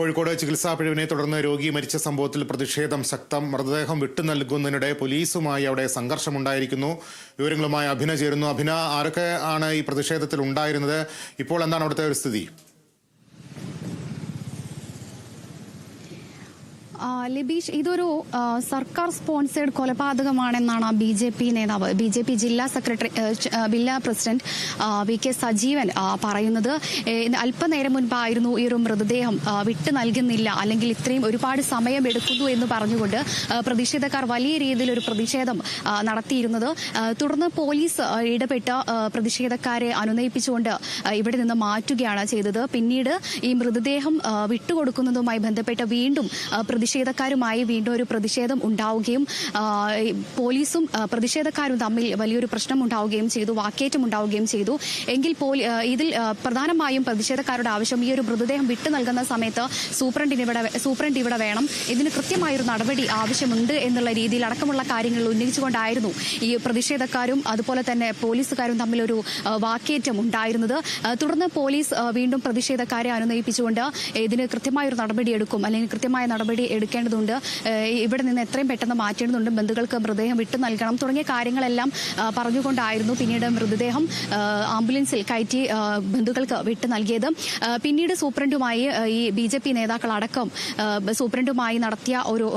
കോഴിക്കോട് ചികിത്സാ പിഴവിനെ തുടർന്ന് രോഗി മരിച്ച സംഭവത്തിൽ പ്രതിഷേധം ശക്തം. മൃതദേഹം വിട്ടു നൽകുന്നതിനിടെ പോലീസുമായി അവിടെ സംഘർഷമുണ്ടായിരിക്കുന്നു. വിവരങ്ങളുമായി അഭിന ചേരുന്നു. അഭിന ആരൊക്കെ ആണ് ഈ പ്രതിഷേധത്തിൽ ഉണ്ടായിരുന്നത്? ഇപ്പോൾ എന്താണ് അവിടുത്തെ ഒരു സ്ഥിതി? ലിബീഷ് ഇതൊരു സർക്കാർ സ്പോൺസേഡ് കൊലപാതകമാണെന്നാണ് ബി ജെ പി നേതാവ് ബി ജെ പി ജില്ലാ സെക്രട്ടറി ജില്ലാ പ്രസിഡന്റ് വി കെ സജീവൻ പറയുന്നത്. അല്പനേരം മുൻപായിരുന്നു ഈ ഒരു മൃതദേഹം വിട്ടു നൽകുന്നില്ല അല്ലെങ്കിൽ ഇത്രയും ഒരുപാട് സമയം എടുക്കുന്നു എന്ന് പറഞ്ഞുകൊണ്ട് പ്രതിഷേധക്കാർ വലിയ രീതിയിൽ ഒരു പ്രതിഷേധം നടത്തിയിരുന്നത്. തുടർന്ന് പോലീസ് ഇടപെട്ട് പ്രതിഷേധക്കാരെ അനുനയിപ്പിച്ചുകൊണ്ട് ഇവിടെ നിന്ന് മാറ്റുകയാണ് ചെയ്തത്. പിന്നീട് ഈ മൃതദേഹം വിട്ടുകൊടുക്കുന്നതുമായി ബന്ധപ്പെട്ട് വീണ്ടും പ്രതിഷേധക്കാരുമായി വീണ്ടും ഒരു പ്രതിഷേധം ഉണ്ടാവുകയും പോലീസും പ്രതിഷേധക്കാരും തമ്മിൽ വലിയൊരു പ്രശ്നം ഉണ്ടാവുകയും ചെയ്തു വാക്കേറ്റം ഉണ്ടാവുകയും ചെയ്തു. എങ്കിൽ ഇതിൽ പ്രധാനമായും പ്രതിഷേധക്കാരുടെ ആവശ്യം ഈ ഒരു മൃതദേഹം വിട്ടു നൽകുന്ന സമയത്ത് സൂപ്രണ്ടിന് ഇവിടെ സൂപ്രണ്ട് ഇവിടെ വേണം. ഇതിന് കൃത്യമായൊരു നടപടി ആവശ്യമുണ്ട് എന്നുള്ള രീതിയിൽ അടക്കമുള്ള കാര്യങ്ങൾ ഉന്നയിച്ചുകൊണ്ടായിരുന്നു ഈ പ്രതിഷേധക്കാരും അതുപോലെ തന്നെ പോലീസുകാരും തമ്മിലൊരു വാക്കേറ്റം ഉണ്ടായിരുന്നത്. തുടർന്ന് പോലീസ് വീണ്ടും പ്രതിഷേധക്കാരെ അനുനയിപ്പിച്ചുകൊണ്ട് ഇതിന് കൃത്യമായൊരു നടപടിയെടുക്കും. അല്ലെങ്കിൽ കൃത്യമായ നടപടി എടുക്കേണ്ടതുണ്ട്. ഇവിടെ നിന്ന് എത്രയും പെട്ടെന്ന് മാറ്റേണ്ടതുണ്ട്. ബന്ധുക്കൾക്ക് മൃതദേഹം വിട്ടു നൽകണം. തുടങ്ങിയ കാര്യങ്ങളെല്ലാം പറഞ്ഞുകൊണ്ടായിരുന്നു പിന്നീട് മൃതദേഹം ആംബുലൻസിൽ കയറ്റി ബന്ധുക്കൾക്ക് വിട്ടു നൽകിയത്. പിന്നീട് സൂപ്രണ്ടുമായി ഈ ബി ജെ പി നേതാക്കളടക്കം സൂപ്രണ്ടുമായി നടത്തിയ ഒരു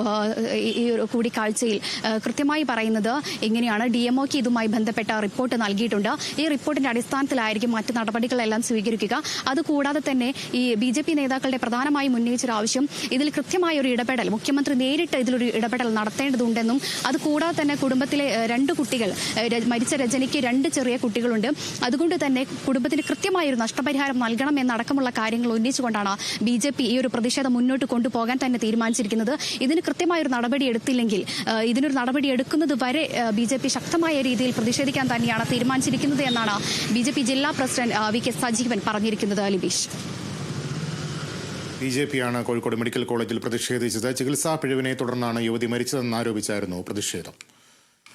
ഈ- ഒരു കൂടിക്കാഴ്ചയിൽ കൃത്യമായി പറയുന്നത് ഇങ്ങനെയാണ്. ഡി എംഒക്ക് ഇതുമായി ബന്ധപ്പെട്ട റിപ്പോർട്ട് നൽകിയിട്ടുണ്ട്. ഈ റിപ്പോർട്ടിന്റെ അടിസ്ഥാനത്തിലായിരിക്കും മറ്റ് നടപടികളെല്ലാം സ്വീകരിക്കുക. അതുകൂടാതെ തന്നെ ഈ ബി നേതാക്കളുടെ പ്രധാനമായും ഉന്നയിച്ചൊരു ആവശ്യം ഇതിൽ കൃത്യമായ ഒരു ഇടപെടൽ മുഖ്യമന്ത്രി നേരിട്ട് ഇതിലൊരു ഇടപെടൽ നടത്തേണ്ടതുണ്ടെന്നും അത് കൂടാതെ തന്നെ കുടുംബത്തിലെ രണ്ട് കുട്ടികൾ മരിച്ച രജനിക്ക് രണ്ട് ചെറിയ കുട്ടികളുണ്ട്. അതുകൊണ്ട് തന്നെ കുടുംബത്തിന് കൃത്യമായ ഒരു നഷ്ടപരിഹാരം നൽകണം എന്നടക്കമുള്ള കാര്യങ്ങൾ ഉന്നയിച്ചുകൊണ്ടാണ് ബി ജെ പി ഈ ഒരു പ്രതിഷേധം മുന്നോട്ട് കൊണ്ടുപോകാൻ തന്നെ തീരുമാനിച്ചിരിക്കുന്നത്. ഇതിന് കൃത്യമായ ഒരു നടപടി എടുത്തില്ലെങ്കിൽ ഇതിനൊരു നടപടി എടുക്കുന്നത് വരെ ബി ജെ പി ശക്തമായ രീതിയിൽ പ്രതിഷേധിക്കാൻ തന്നെയാണ് തീരുമാനിച്ചിരിക്കുന്നത് എന്നാണ് ബി ജെ പി ജില്ലാ പ്രസിഡന്റ് വി കെ സജീവൻ പറഞ്ഞിരിക്കുന്നത്. ലിബീഷ്. ബി ജെ പിയാണ് കോഴിക്കോട് മെഡിക്കൽ കോളേജിൽ പ്രതിഷേധിച്ചത്. ചികിത്സാ പിഴവിനെ തുടർന്നാണ് യുവതി മരിച്ചതെന്നാരോപിച്ചായിരുന്നു പ്രതിഷേധം.